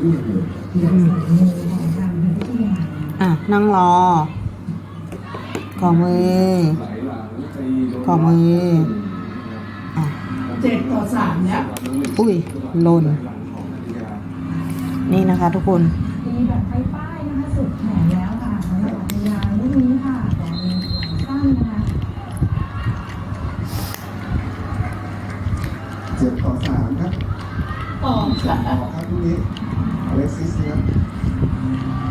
อะ นั่งรอ ขอมือ ขอมือ อะเจ็ดต่อสามแล้วอุ้ยหล่นนี่นะคะทุกคน มีแบบไฟป้ายนะคะสุดแขนแล้วค่ะสำหรับเวลาลูกนี้ค่ะแต่มีสั้นนะคะ เจ็ดต่อสามครับ ต่อค่ะ ต่อครับลูกนี้อเล็กซิสนะครับ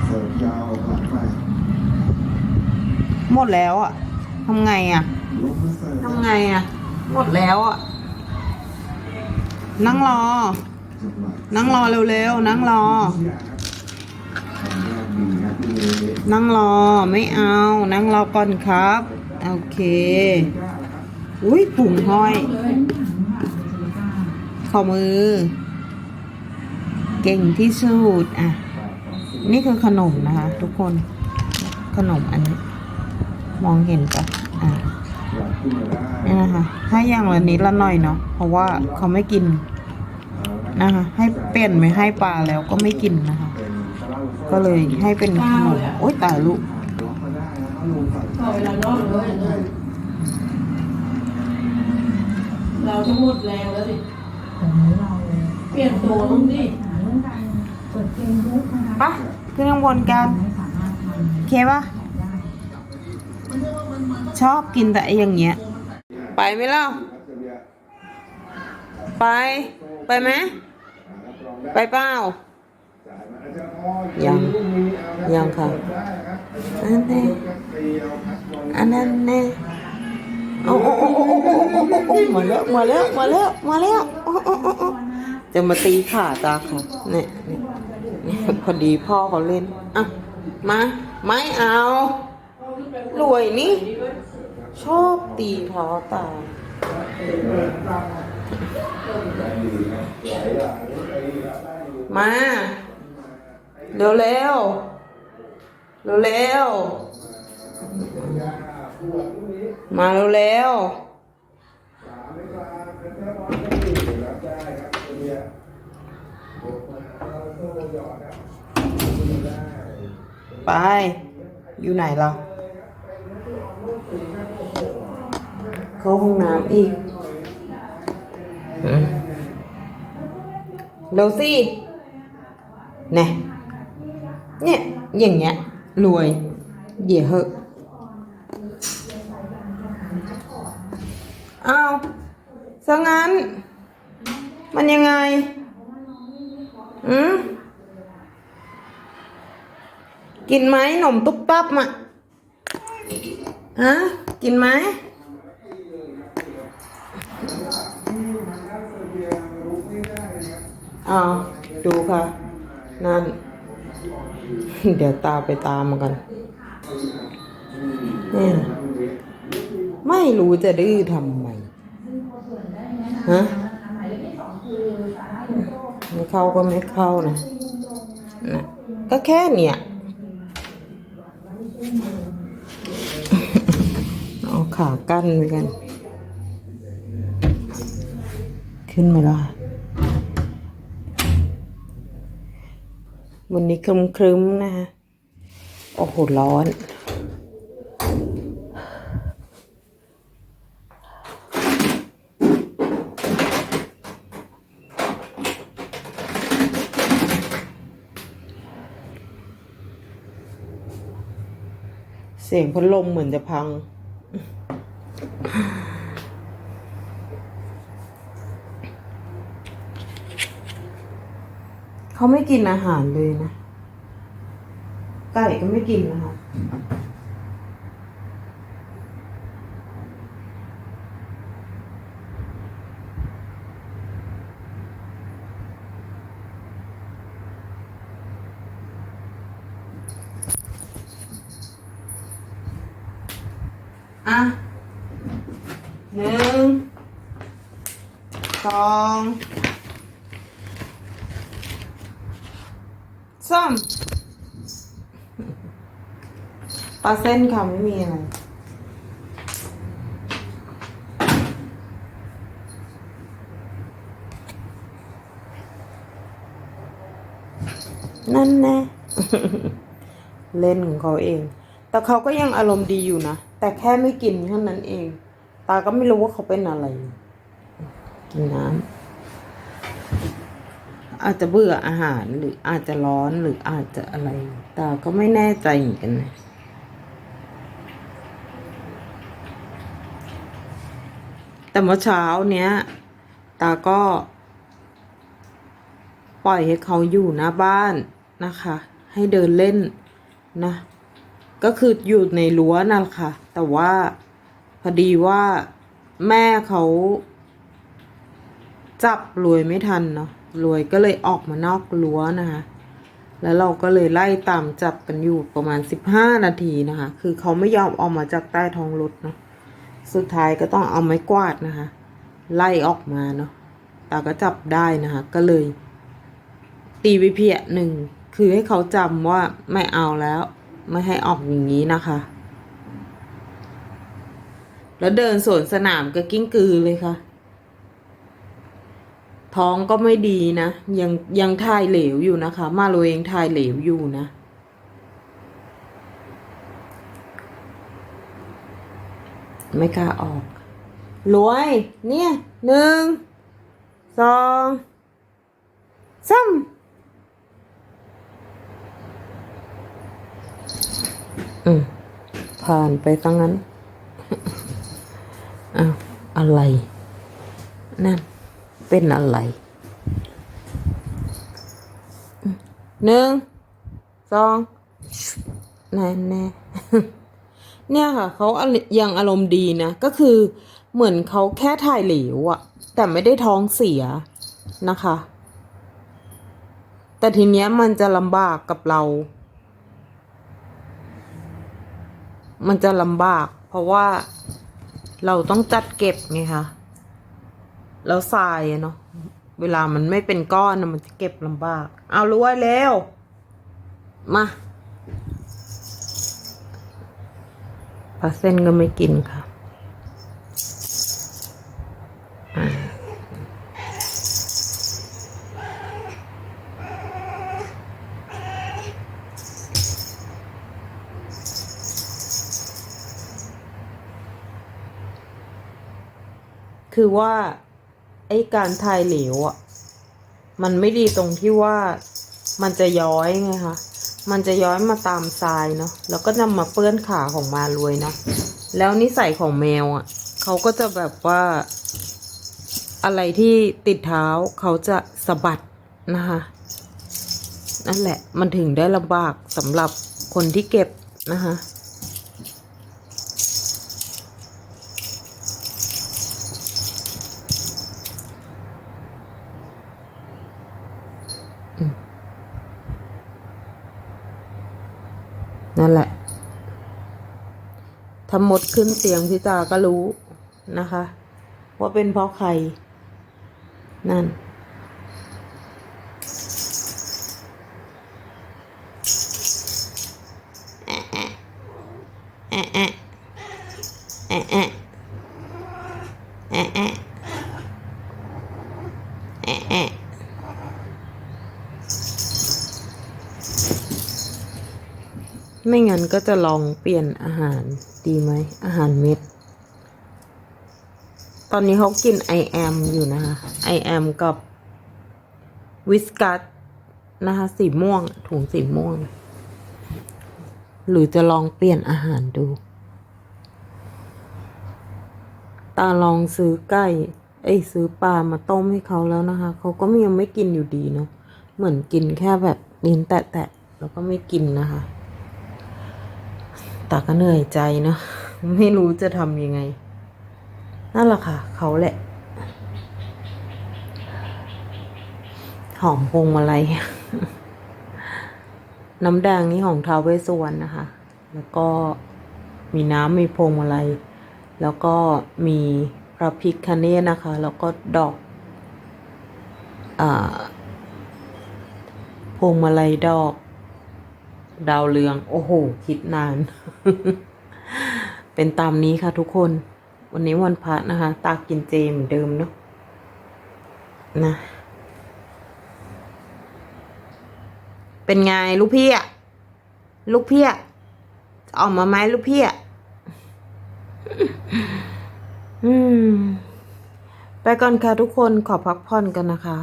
เสิร์ฟยาวหลังไป หม ดแล้วอะทำไงอะทำไงอะ หมดแล้วอะ นั่งรอ นั่งรอเร็วๆ นั่งรอ นั่งรอไม่เอา นั่งรอก่อนครับ โอเค อุ้ยปุ่งห้อยเลยขอมือ เก่งที่สุดอะ นี่คือขนมนะคะ ทุกคน ขนมอันนี้ มองเห็นปะอะหลังขึ้นมาได้นี่นะคะให้อย่างละนิดละหน่อยเนาะเพราะว่าเขาไม่กินนะคะ ให้เปลี่ยนไม่ให้ปลาแล้วก็ไม่กินนะคะเป็นตะเล่าโซ่ก็เลยให้เป็นขนมโอ๊ยตายลูกล็อกมาได้แล้วก็ลงฝั่งต่อเวลานอกเลยเลยเราจะหมดแรงแล้วดิแต่นี้เราเปลี่ยนตัวมึงดิหาเรื่องการเปิดเกมลุกนะคะปะขึ้นข้างบนกันไม่สามารถทโอเคปะำได้ ชอบกินแต่ไอ้ย่างเงี้ย ไปไหมเล่า ไป ไปไหม ไปเปล่า ยัง ยังค่ะ อันนั้นอันนั้นแน่เอาเอาเอาเอาเอาเอาเอามาแล้ว มาแล้ว มาแล้ว มาแล้ว จะมาตีขาตาค่ะเนี่ยเนี่ยเนี่ยพอดีพ่อเขาเล่น อะ มา ไม่เอา รวยนี่ ชอบตีท้อตา มา เร็วเร็วเร็วเร็วมาเร็วเร็วไป อยู่ไหนเรา เข้าห้องน้ำอีกอืมเร็วสิเนี่ยเนี่ย อย่างเงี้ย รวย เดี๋ยวเหอะอ้าวซะงั้น มันยังไง อืมกินไหมหนมตุ๊บตับอะฮะ กินไหม อ้าวดูค่ะ นั่น เดี๋ยวตาไปตามมากันเนี่ยไม่รู้จะดื้อทำไมฮะไม่เข้าก็ไม่เข้านะนะก็แค่เนี่ยเอาขากั้นไว้กัน ขึ้นมาละ วันนี้ครึมครึมๆนะคะโอ้โหร้อน เสียงพัดลมเหมือนจะพัง เขาไม่กินอาหารเลยนะ ไก่ก็ไม่กินนะคะอะหนึ่งสอง สามปลาเส้นค่ะไม่มีอะไรนั่นแน่เล่นของเขาเอง แต่เขาก็ยังอารมณ์ดีอยู่นะ แต่แค่ไม่กินเท่านั้นเอง ตาก็ไม่รู้ว่าเขาเป็นอะไร กินน้ำ อาจจะเบื่ออาหารหรืออาจจะร้อนหรืออาจจะอะไรตาก็ไม่แน่ใจเหมือนกันนะแต่เมื่อเช้าเนี้ย ตาก็ ปล่อยให้เขาอยู่หน้าบ้านนะคะ ให้เดินเล่นนะ ก็คืออยู่ในรั้วนั่นแหละค่ะ แต่ว่าพอดีว่าแม่เขา จับรวยไม่ทันเนาะ รวยก็เลยออกมานอกรั้วนะคะ แล้วเราก็เลยไล่ตามจับกันอยู่ประมาณสิบห้านาทีนะคะ คือเขาไม่ยอมออกมาจากใต้ท้องรถเนาะ สุดท้ายก็ต้องเอาไม้กวาดนะคะ ไล่ออกมาเนาะตาก็จับได้นะคะ ก็เลย ตีไปเพียหนึ่ง คือให้เขาจำว่าไม่เอาแล้ว ไม่ให้ออกอย่างนี้นะคะ แล้วเดินสวนสนามก็กิ้งกือเลยค่ะ ท้องก็ไม่ดีนะ ยังยังถ่ายเหลวอยู่นะคะ มาโรเองถ่ายเหลวอยู่นะ ไม่กล้าออก รวย เนี่ยหนึ่งสองสามอืมผ่านไปตั้งนั้นอ้าวอะไร นั่น เป็นอะไรหนึ่งสองแน่แน่เนี่ยค่ะเขายังอารมณ์ดีนะ ก็คือเหมือนเขาแค่ถ่ายเหลวอะแต่ไม่ได้ท้องเสียนะคะ แต่ทีเนี้ยมันจะลำบากกับเรา มันจะลำบาก เพราะว่าเราต้องจัดเก็บไงคะ แล้วทรายอะเนาะเวลามันไม่เป็นก้อนนะมันจะเก็บลำบาก เอารวยเร็ว มาปลาเส้นก็ไม่กินค่ะคือว่า ไอการทายเหลวอะ มันไม่ดีตรงที่ว่ามันจะย้อยไงคะ มันจะย้อยมาตามทรายเนาะ แล้วก็นำมาเปื้อนขาของมารวยเนาะ แล้วนิสัยของแมวอะ เขาก็จะแบบว่า อะไรที่ติดเท้าเขาจะสะบัดนะคะ นั่นแหละ มันถึงได้ลำบากสำหรับคนที่เก็บนะคะ นั่นแหละถ้าหมดขึ้นเสียงพี่ตาก็รู้นะคะ ว่าเป็นเพราะใคร นั่น แอะแอะแอะแอะแอะแอะแอะแอะแอะแอะ ไม่งั้นก็จะลองเปลี่ยนอาหารดีไหม อาหารเม็ด ตอนนี้เขากินไอแอมอยู่นะคะไอแอมกับวิสกัสนะคะสีม่วง ถุงสีม่วง หรือจะลองเปลี่ยนอาหารดู ตาลองซื้อไก่เอ้ซื้อปลามาต้มให้เขาแล้วนะคะ เขาก็ยังไม่กินอยู่ดีเนาะเหมือนกินแค่แบบลิ้นแตะๆแล้วก็ไม่กินนะคะ ตาก็เหนื่อยใจเนาะไม่รู้จะทำยังไง นั่นแหละค่ะ เขาแหละ หอมพวงมาลัยน้ำแดงนี่ของท้าวเวสสวรนะคะ แล้วก็มีน้ำมีพวงมาลัย แล้วก็มีพระพิคเนตนะคะ แล้วก็ดอกอ่าพวงมาลัยดอก ดาวเรือง โอ้โห คิดนาน เป็นตามนี้ค่ะทุกคน วันนี้วันพระนะคะ ตากินเจเหมือนเดิมเนาะนะ เป็นไงลูกพี่อะลูกพี่อะจะออกมาไหมลูกพี่อะอืม ไปก่อนค่ะทุกคนขอพักผ่อนกันนะคะ